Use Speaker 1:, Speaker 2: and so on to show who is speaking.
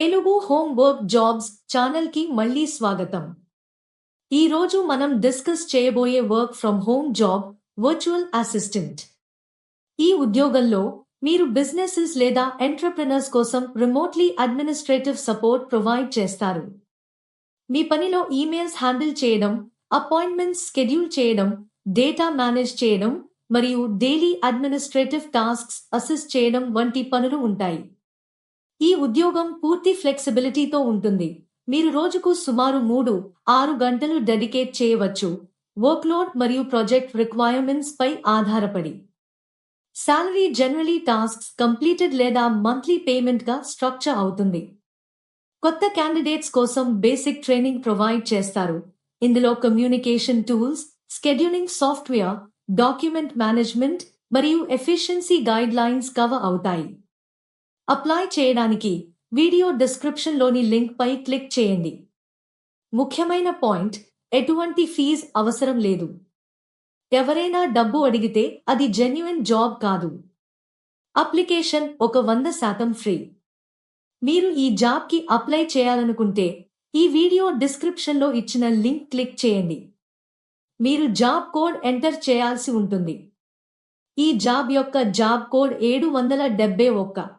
Speaker 1: Telugu home work jobs ఛానల్కి మళ్ళీ స్వాగతం. ఈ రోజు మనం డిస్కస్ చేయబోయే work from home job virtual assistant. ఈ ఉద్యోగంలో మీరు బిజినెసెస్ లేదా ఎంటర్ప్రినర్స్ కోసం రిమోట్లీ అడ్మినిస్ట్రేటివ్ సపోర్ట్ ప్రొవైడ్ చేస్తారు. మీ పనిలో ఈమెయిల్స్ హ్యాండిల్ చేయడం అపాయింట్మెంట్స్ షెడ్యూల్ చేయడం డేటా మేనేజ్ చేయడం మరియు డైలీ అడ్మినిస్ట్రేటివ్ టాస్క్స్ అసిస్ట్ చేయడం వంటి పనులు ఉంటాయి. ఈ ఉద్యోగం పూర్తి ఫ్లెక్సిబిలిటీతో ఉంటుంది. మీరు రోజుకు సుమారు మూడు ఆరు గంటలు డెడికేట్ చేయవచ్చు. వర్క్లోడ్ మరియు ప్రాజెక్ట్ రిక్వైర్మెంట్స్ పై ఆధారపడి. శాలరీ జనరలీ టాస్క్స్ కంప్లీటెడ్ లేదా మంత్లీ పేమెంట్గా స్ట్రక్చర్ అవుతుంది. కొత్త క్యాండిడేట్స్ కోసం బేసిక్ ట్రైనింగ్ ప్రొవైడ్ చేస్తారు. ఇందులో communication tools scheduling software document management మరియు ఎఫిషియన్సీ గైడ్ లైన్స్ కవర్ అవుతాయి. అప్లై చేయడానికి వీడియో డిస్క్రిప్షన్లోని లింక్ పై క్లిక్ చేయండి. ముఖ్యమైన పాయింట్ ఎటువంటి ఫీజ్ అవసరం లేదు. ఎవరైనా డబ్బు అడిగితే అది జెన్యున్ జాబ్ కాదు. అప్లికేషన్ ఒక వంద శాతం ఫ్రీ. మీరు ఈ జాబ్కి అప్లై చేయాలనుకుంటే ఈ వీడియో డిస్క్రిప్షన్లో ఇచ్చిన లింక్ క్లిక్ చేయండి. మీరు జాబ్ కోడ్ ఎంటర్ చేయాల్సి ఉంటుంది. ఈ జాబ్ యొక్క జాబ్ కోడ్ ఏడు వందల డెబ్బై ఒక్క.